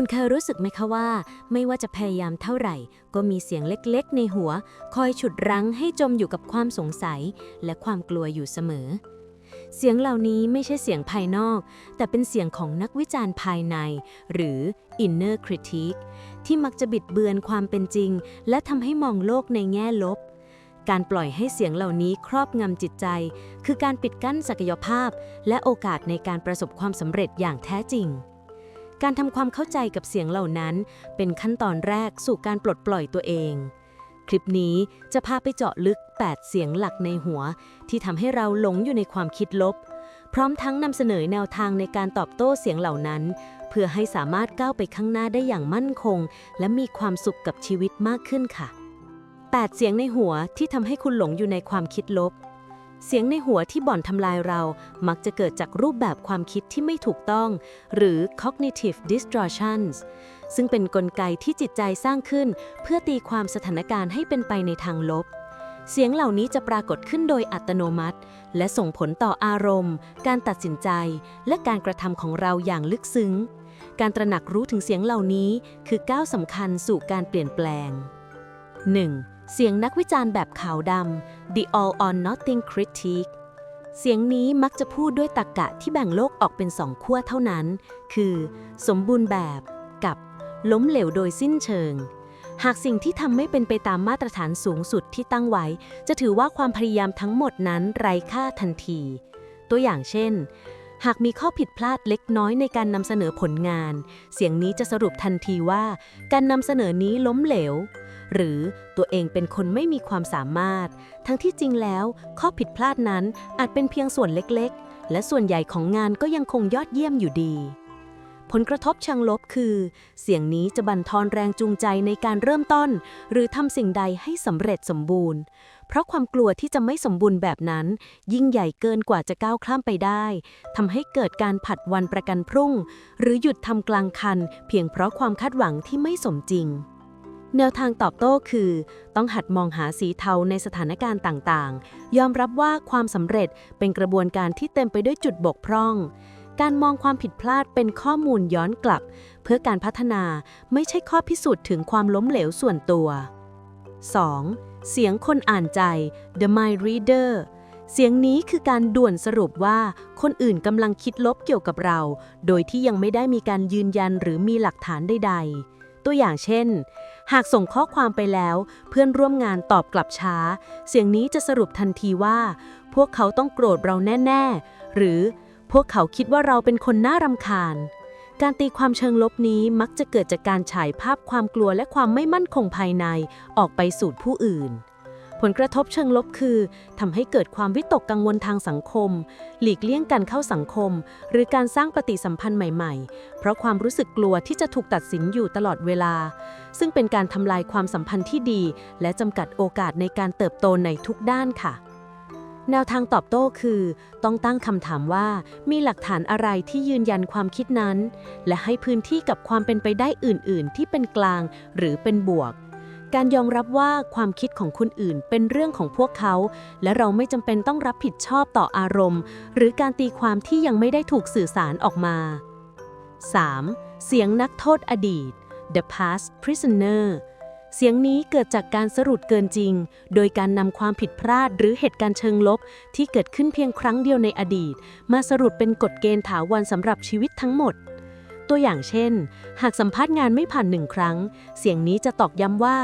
คุณเคยรู้สึกไหมคะว่า ไม่ว่าจะพยายามเท่าไหร่ ก็มีเสียงเล็กๆ ในหัว คอยฉุดรั้งให้จมอยู่กับความสงสัย และความกลัวอยู่เสมอ เสียงเหล่านี้ไม่ใช่เสียงภายนอก แต่เป็นเสียงของนักวิจารณ์ภายใน หรือ inner critique ที่มักจะบิดเบือนความเป็นจริง และทำให้มองโลกในแง่ลบ การปล่อยให้เสียงเหล่านี้ครอบงำจิตใจ คือการปิดกั้นศักยภาพ และโอกาสในการประสบความสำเร็จอย่างแท้จริง การทำความเข้าใจกับเสียงเหล่านั้น เป็นขั้นตอนแรกสู่การปลดปล่อยตัวเอง คลิปนี้จะพาไปเจาะลึก 8 เสียงหลักในหัว ที่ทำให้เราหลงอยู่ในความคิดลบ พร้อมทั้งนำเสนอแนวทางในการตอบโต้เสียงเหล่านั้น เพื่อให้สามารถก้าวไปข้างหน้าได้อย่างมั่นคง และมีความสุขกับชีวิตมากขึ้นค่ะ 8 เสียงในหัวที่ทำให้คุณหลงอยู่ในความคิดลบ เสียงในหัวที่บ่อนทำลายเรา มักจะเกิดจากรูปแบบความคิดที่ไม่ถูกต้อง หรือ cognitive distortions ซึ่งเป็นนกลไกที่จิตใจสร้างขึ้น เพื่อตีความสถานการณ์ให้เป็นไปในทางลบ เสียงเหล่านี้จะปรากฏขึ้นโดยอัตโนมัติ และส่งผลต่ออารมณ์ การตัดสินใจ และการกระทำของเราอย่างลึกซึ้ง การตระหนักรู้ถึงเสียงเหล่านี้คือก้าวสำคัญสู่การเปลี่ยนแปลง 1. เสียงนักวิจารณ์แบบขาวดำ The All or Nothing Critique เสียงนี้มักจะพูดด้วยตรรกกะที่แบ่งโลกออกเป็นสองขั้วเท่านั้น คือ สมบูรณ์แบบกับล้มเหลวโดยสิ้นเชิง หากสิ่งที่ทำไม่เป็นไปตามมาตรฐานสูงสุดที่ตั้งไว้ จะถือว่าความพยายามทั้งหมดนั้นไร้ค่าทันที ตัวอย่างเช่น หากมีข้อผิดพลาดเล็กน้อยในการนำเสนอผลงาน เสียงนี้จะสรุปทันทีว่า การนำเสนอนี้ล้มเหลว หรือตัวเองเป็นคนไม่มีความสามารถ ทั้งที่จริงแล้ว ข้อผิดพลาดนั้นอาจเป็นเพียงส่วนเล็กๆ และส่วนใหญ่ของงานก็ยังคงยอดเยี่ยมอยู่ดี ผลกระทบเชิงลบคือ เสียงนี้จะบั่นทอนแรงจูงใจในการเริ่มต้น หรือทำสิ่งใดให้สำเร็จสมบูรณ์ เพราะความกลัวที่จะไม่สมบูรณ์แบบนั้น ยิ่งใหญ่เกินกว่าจะก้าวข้ามไปได้ทำให้เกิดการผัดวันประกันพรุ่ง หรือหยุดทำกลางคัน เพียงเพราะความคาดหวังที่ไม่สมจริง แนวทางตอบโต้คือ ต้องหัดมองหาสีเทาในสถานการณ์ต่างๆ ยอมรับว่าความสำเร็จเป็นกระบวนการที่เต็มไปด้วยจุดบกพร่อง การมองความผิดพลาดเป็นข้อมูลย้อนกลับ เพื่อการพัฒนาไม่ใช่ข้อพิสูจน์ถึงความล้มเหลวส่วนตัว 2. เสียงคนอ่านใจ The Mind Reader เสียงนี้คือการด่วนสรุปว่าคนอื่นกำลังคิดลบเกี่ยวกับเรา โดยที่ยังไม่ได้มีการยืนยันหรือมีหลักฐานใด ๆ ตัวอย่างเช่น หากส่งข้อความไปแล้ว เพื่อนร่วมงานตอบกลับช้า เสียงนี้จะสรุปทันทีว่า พวกเขาต้องโกรธเราแน่ ๆ หรือพวกเขาคิดว่าเราเป็นคนน่ารำคาญ การตีความเชิงลบนี้มักจะเกิดจากการฉายภาพความกลัวและความไม่มั่นคงภายในออกไปสู่ผู้อื่น ผลกระทบเชิงลบคือทำให้เกิดความวิตกกังวลทางสังคม หลีกเลี่ยงการเข้าสังคม หรือการสร้างปฏิสัมพันธ์ใหม่ ๆ เพราะความรู้สึกกลัวที่จะถูกตัดสินอยู่ตลอดเวลา ซึ่งเป็นการทำลายความสัมพันธ์ที่ดี และจำกัดโอกาสในการเติบโตในทุกด้านค่ะแนวทางตอบโต้คือ ต้องตั้งคำถามว่ามีหลักฐานอะไรที่ยืนยันความคิดนั้น และให้พื้นที่กับความเป็นไปได้อื่น ๆ ที่เป็นกลางหรือเป็นบวก การยอมรับว่าความคิดของคนอื่นเป็นเรื่องของพวกเขา และเราไม่จำเป็นต้องรับผิดชอบต่ออารมณ์ หรือการตีความที่ยังไม่ได้ถูกสื่อสารออกมา 3. เสียงนักโทษอดีต The Past Prisoner เสียงนี้เกิดจากการสรุปเกินจริง โดยการนำความผิดพลาดหรือเหตุการณ์เชิงลบ ที่เกิดขึ้นเพียงครั้งเดียวในอดีต มาสรุปเป็นกฎเกณฑ์ถาวรสำหรับชีวิตทั้งหมด ตัวอย่างเช่น หากสัมภาษณ์งานไม่ผ่านหนึ่งครั้ง เสียงนี้จะตอกย้ำว่า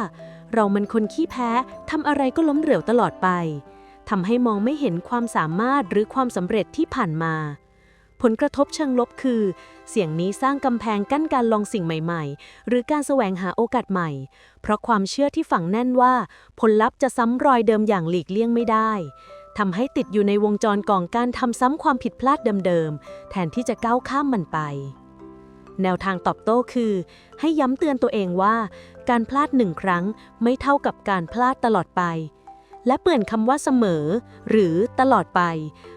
เรามันคนขี้แพ้ทำอะไรก็ล้มเหลวตลอดไปทำให้มองไม่เห็นความสามารถหรือความสำเร็จที่ผ่านมา ผลกระทบเชิงลบคือ เสียงนี้สร้างกำแพงกั้นการลองสิ่งใหม่ ๆ หรือการแสวงหาโอกาสใหม่ เพราะความเชื่อที่ฝังแน่นว่า ผลลัพธ์จะซ้ำรอยเดิมอย่างหลีกเลี่ยงไม่ได้ทำให้ติดอยู่ในวงจรกองการทำซ้ำความผิดพลาดเดิมๆ แทนที่จะก้าวข้ามมันไป แนวทางตอบโต้คือ ให้ย้ำเตือนตัวเองว่า การพลาดหนึ่งครั้งไม่เท่ากับการพลาดตลอดไป และเปลี่ยนคำว่าเสมอ หรือตลอดไป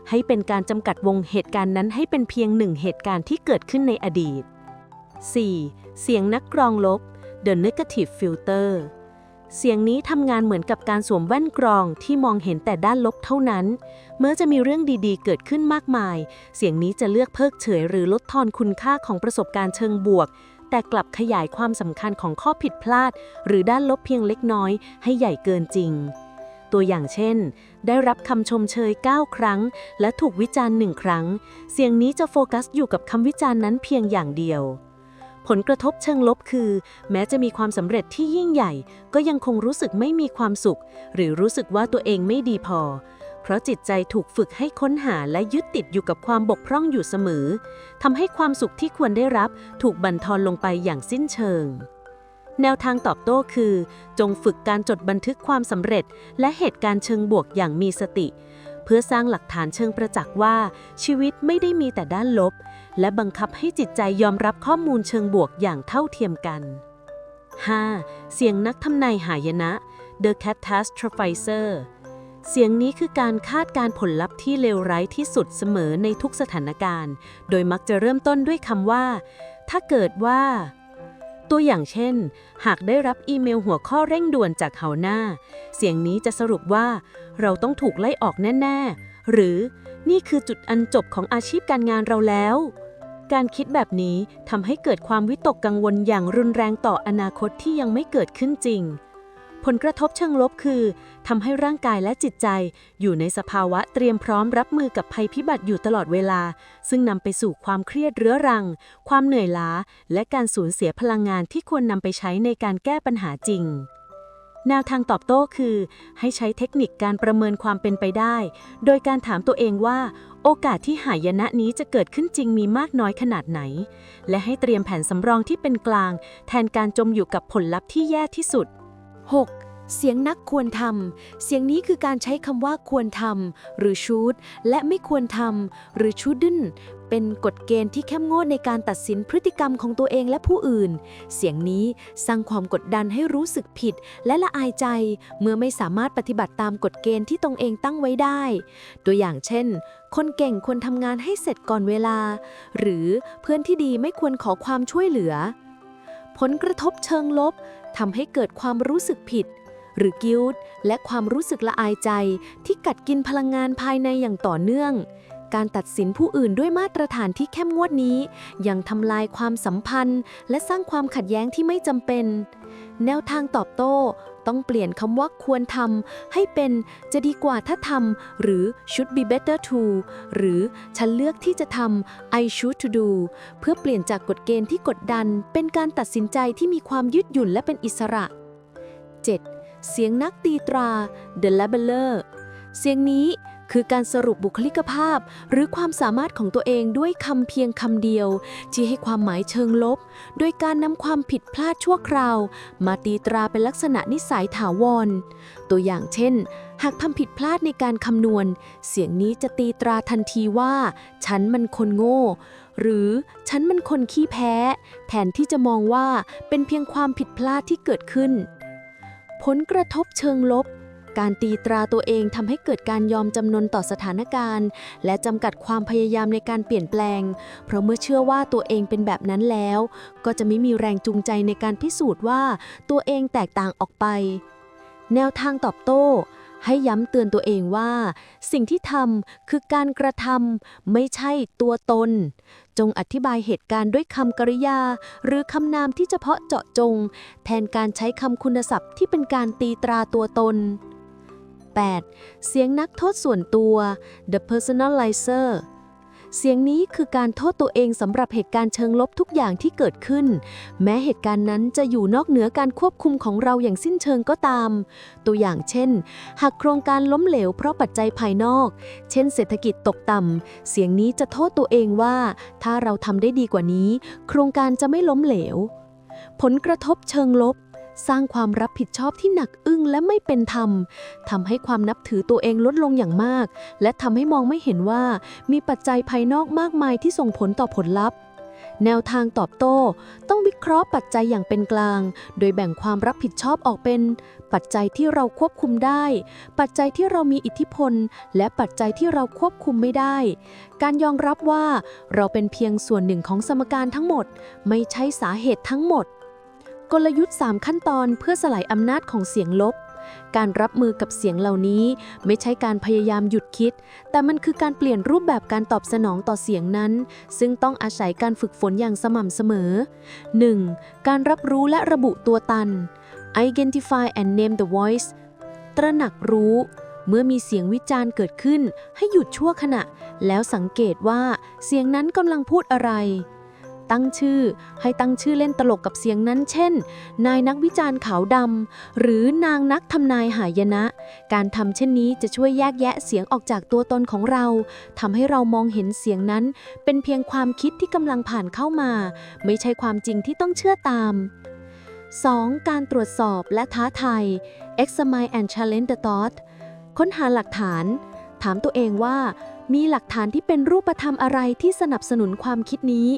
ให้เป็นการจำกัดวงเหตุการณ์นั้นให้เป็นเพียงหนึ่งเหตุการณ์ที่เกิดขึ้นในอดีต 4. เสียงนักกรองลบ The Negative Filter เสียงนี้ทำงานเหมือนกับการสวมแว่นกรองที่มองเห็นแต่ด้านลบเท่านั้น เมื่อจะมีเรื่องดีๆ เกิดขึ้นมากมาย เสียงนี้จะเลือกเพิกเฉยหรือลดทอนคุณค่าของประสบการณ์เชิงบวก แต่กลับขยายความสำคัญของข้อผิดพลาด หรือด้านลบเพียงเล็กน้อย ให้ใหญ่เกินจริง ตัวอย่างเช่น ได้รับคำชมเชย 9 ครั้ง และถูกวิจารณ์หนึ่งครั้ง เสียงนี้จะโฟกัสอยู่กับคำวิจารณ์นั้นเพียงอย่างเดียว ผลกระทบเชิงลบคือ แม้จะมีความสำเร็จที่ยิ่งใหญ่ ก็ยังคงรู้สึกไม่มีความสุข หรือรู้สึกว่าตัวเองไม่ดีพอ เพราะจิตใจถูกฝึกให้ค้นหาและยึดติดอยู่กับความบกพร่องอยู่เสมอทำให้ความสุขที่ควรได้รับ ถูกบั่นทอนลงไปอย่างสิ้นเชิงแนวทางตอบโต้คือ จงฝึกการจดบันทึกความสำเร็จ และเหตุการณ์เชิงบวกอย่างมีสติ เพื่อสร้างหลักฐานเชิงประจักษ์ว่า ชีวิตไม่ได้มีแต่ด้านลบ และบังคับให้จิตใจยอมรับข้อมูลเชิงบวกอย่างเท่าเทียมกัน 5. เสียงนักทำนายหายนะ The Catastrophizer เสียงนี้คือการคาดการผลลัพธ์ที่เลวร้ายที่สุดเสมอในทุกสถานการณ์ โดยมักจะเริ่มต้นด้วยคำว่า ถ้าเกิดว่า ตัวอย่างเช่น หากได้รับอีเมลหัวข้อเร่งด่วนจากเฮาหน้า เสียงนี้จะสรุปว่า เราต้องถูกไล่ออกแน่ ๆ หรือนี่คือจุดอันจบของอาชีพการงานเราแล้ว การคิดแบบนี้ทำให้เกิดความวิตกกังวลอย่างรุนแรงต่ออนาคตที่ยังไม่เกิดขึ้นจริง ผลกระทบเชิงลบคือทำให้ร่างกายและจิตใจ อยู่ในสภาวะเตรียมพร้อมรับมือกับภัยพิบัติอยู่ตลอดเวลา ซึ่งนำไปสู่ความเครียดเรื้อรัง ความเหนื่อยล้า และการสูญเสียพลังงานที่ควรนำไปใช้ในการแก้ปัญหาจริงแนวทางตอบโต้คือ ให้ใช้เทคนิคการประเมินความเป็นไปได้ โดยการถามตัวเองว่า โอกาสที่หายนะนี้จะเกิดขึ้นจริงมีมากน้อยขนาดไหน และให้เตรียมแผนสำรองที่เป็นกลาง แทนการจมอยู่กับผลลัพธ์ที่แย่ที่สุด 6. เสียงนักควรทำ เสียงนี้คือการใช้คำว่าควรทำหรือชูดและไม่ควรทำหรือชูดึน เป็นกฎเกณฑ์ที่เข้มงวดในการตัดสินพฤติกรรมของตัวเองและผู้อื่น เสียงนี้สร้างความกดดันให้รู้สึกผิด และละอายใจ เมื่อไม่สามารถปฏิบัติตามกฎเกณฑ์ที่ตนเองตั้งไว้ได้ ตัวอย่างเช่น คนเก่งควรทำงานให้เสร็จก่อนเวลา หรือเพื่อนที่ดีไม่ควรขอความช่วยเหลือ ผลกระทบเชิงลบทำให้เกิดความรู้สึกผิดหรือกิลต์และความรู้สึกละอายใจที่กัดกินพลังงานภายในอย่างต่อเนื่อง การตัดสินผู้อื่นด้วยมาตรฐานที่เข้มงวดนี้ ยังทำลายความสัมพันธ์ และสร้างความขัดแย้งที่ไม่จำเป็น แนวทางตอบโต้ต้องเปลี่ยนคำว่าควรทำให้เป็นจะดีกว่าถ้าทำหรือ should be better to หรือฉันเลือกที่จะทำ I choose to do เพื่อเปลี่ยนจากกฎเกณฑ์ที่กดดัน เป็นการตัดสินใจที่มีความยืดหยุ่นและเป็นอิสระ 7. เสียงนักตีตรา The Labeler เสียงนี้ คือการสรุปบุคลิกภาพ หรือความสามารถของตัวเองด้วยคำเพียงคำเดียว ที่ให้ความหมายเชิงลบ โดยการนำความผิดพลาดชั่วคราว มาตีตราเป็นลักษณะนิสัยถาวร ตัวอย่างเช่น หากทำผิดพลาดในการคำนวณ เสียงนี้จะตีตราทันทีว่า ฉันมันคนโง่ หรือฉันมันคนขี้แพ้ แทนที่จะมองว่าเป็นเพียงความผิดพลาดที่เกิดขึ้น ผลกระทบเชิงลบ การตีตราตัวเองทำให้เกิดการยอมจำนนต่อสถานการณ์ และจำกัดความพยายามในการเปลี่ยนแปลง เพราะเมื่อเชื่อว่าตัวเองเป็นแบบนั้นแล้ว ก็จะไม่มีแรงจูงใจในการพิสูจน์ว่าตัวเองแตกต่างออกไป แนวทางตอบโต้ ให้ย้ำเตือนตัวเองว่า สิ่งที่ทำคือการกระทำไม่ใช่ตัวตน จงอธิบายเหตุการณ์ด้วยคำกริยา หรือคำนามที่เฉพาะเจาะจง แทนการใช้คำคุณศัพท์ที่เป็นการตีตราตัวตน 8. เสียงนักโทษส่วนตัว the personalizer เสียงนี้คือการโทษตัวเองสำหรับเหตุการณ์เชิงลบทุกอย่างที่เกิดขึ้น แม้เหตุการณ์นั้นจะอยู่นอกเหนือการควบคุมของเราอย่างสิ้นเชิงก็ตาม ตัวอย่างเช่น หากโครงการล้มเหลวเพราะปัจจัยภายนอก เช่นเศรษฐกิจตกต่ำ เสียงนี้จะโทษตัวเองว่า ถ้าเราทำได้ดีกว่านี้ โครงการจะไม่ล้มเหลว ผลกระทบเชิงลบ สร้างความรับผิดชอบที่หนักอึ้งและไม่เป็นธรรมทำให้ความนับถือตัวเองลดลงอย่างมาก และทำให้มองไม่เห็นว่ามีปัจจัยภายนอกมากมายที่ส่งผลต่อผลลัพธ์แนวทางตอบโต้ ต้องวิเคราะห์ปัจจัยอย่างเป็นกลาง โดยแบ่งความรับผิดชอบออกเป็น ปัจจัยที่เราควบคุมได้ ปัจจัยที่เรามีอิทธิพล และปัจจัยที่เราควบคุมไม่ได้ การยอมรับว่าเราเป็นเพียงส่วนหนึ่งของสมการทั้งหมด ไม่ใช่สาเหตุทั้งหมด กลยุทธ์ 3 ขั้นตอนเพื่อสลายอำนาจของเสียงลบ การรับมือกับเสียงเหล่านี้ไม่ใช่การพยายามหยุดคิด แต่มันคือการเปลี่ยนรูปแบบการตอบสนองต่อเสียงนั้น ซึ่งต้องอาศัยการฝึกฝนอย่างสม่ำเสมอ 1. การรับรู้และระบุตัวตัน identify and name the voice ตระหนักรู้ เมื่อมีเสียงวิจารณ์เกิดขึ้น ให้หยุดชั่วขณะ แล้วสังเกตว่าเสียงนั้นกำลังพูดอะไร ตั้งชื่อ ให้ตั้งชื่อเล่นตลกกับเสียงนั้น เช่น นายนักวิจารณ์ขาวดำหรือนางนักทำนายหายนะ การทำเช่นนี้จะช่วยแยกแยะเสียงออกจากตัวตนของเราทำให้เรามองเห็นเสียงนั้น เป็นเพียงความคิดที่กำลังผ่านเข้ามา ไม่ใช่ความจริงที่ต้องเชื่อตาม 2. การตรวจสอบและท้าทาย examine and challenge the thought ค้นหาหลักฐาน ถามตัวเองว่า มีหลักฐานที่เป็นรูปธรรมอะไรที่สนับสนุนความคิดนี้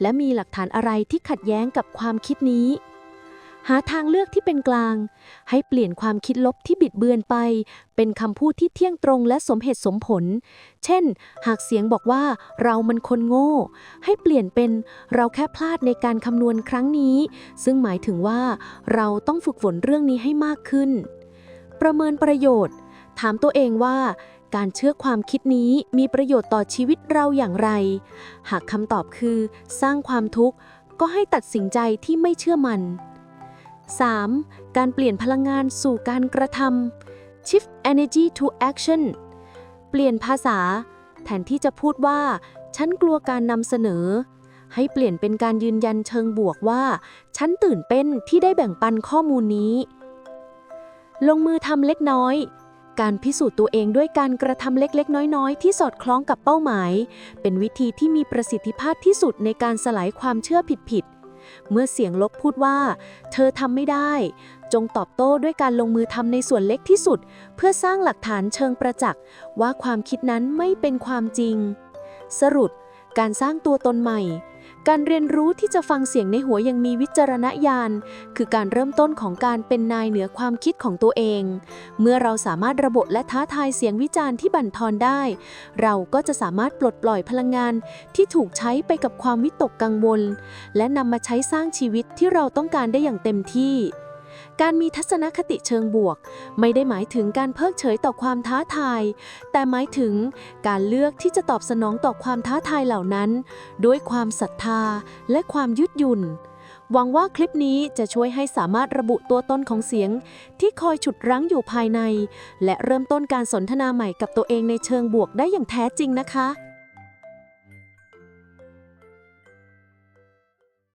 และมีหลักฐานอะไรที่ขัดแย้งกับความคิดนี้ หาทางเลือกที่เป็นกลาง ให้เปลี่ยนความคิดลบที่บิดเบือนไป เป็นคำพูดที่เที่ยงตรงและสมเหตุสมผล เช่น หากเสียงบอกว่าเรามันคนโง่ ให้เปลี่ยนเป็นเราแค่พลาดในการคำนวณครั้งนี้ ซึ่งหมายถึงว่า เราต้องฝึกฝนเรื่องนี้ให้มากขึ้น ประเมินประโยชน์ ถามตัวเองว่า การเชื่อความคิดนี้มีประโยชน์ต่อชีวิตเราอย่างไร หากคำตอบคือ สร้างความทุกข์ ก็ให้ตัดสินใจที่ไม่เชื่อมัน 3. การเปลี่ยนพลังงานสู่การกระทำ shift energy to action เปลี่ยนภาษา แทนที่จะพูดว่า ฉันกลัวการนำเสนอ ให้เปลี่ยนเป็นการยืนยันเชิงบวกว่า ฉันตื่นเต้นที่ได้แบ่งปันข้อมูลนี้ ลงมือทำเล็กน้อย การพิสูจน์ตัวเองด้วยการกระทำเล็กๆ น้อยๆ ที่สอดคล้องกับเป้าหมาย เป็นวิธีที่มีประสิทธิภาพที่สุดในการสลายความเชื่อผิดๆ เมื่อเสียงลบพูดว่า เธอทำไม่ได้ จงตอบโต้ด้วยการลงมือทำในส่วนเล็กที่สุด เพื่อสร้างหลักฐานเชิงประจักษ์ว่าความคิดนั้นไม่เป็นความจริง สรุป การสร้างตัวตนใหม่ การเรียนรู้ที่จะฟังเสียงในหัวอยังมีวิจารณญาณ คือการเริ่มต้นของการเป็นนายเหนือความคิดของตัวเอง เมื่อเราสามารถระบบและท้าทายเสียงวิจารณ์ที่บั่นทอนได้ เราก็จะสามารถปลดปล่อยพลังงานที่ถูกใช้ไปกับความวิตกกังวล และนำมาใช้สร้างชีวิตที่เราต้องการได้อย่างเต็มที่ การมีทัศนคติเชิงบวก ไม่ได้หมายถึงการเพิกเฉยต่อความท้าทาย แต่หมายถึงการเลือกที่จะตอบสนองต่อความท้าทายเหล่านั้น ด้วยความศรัทธาและความยืดหยุ่นหวังว่าคลิปนี้จะช่วยให้สามารถระบุตัวตนของเสียง ที่คอยฉุดรั้งอยู่ภายใน และเริ่มต้นการสนทนาใหม่กับตัวเองในเชิงบวกได้อย่างแท้จริงนะคะ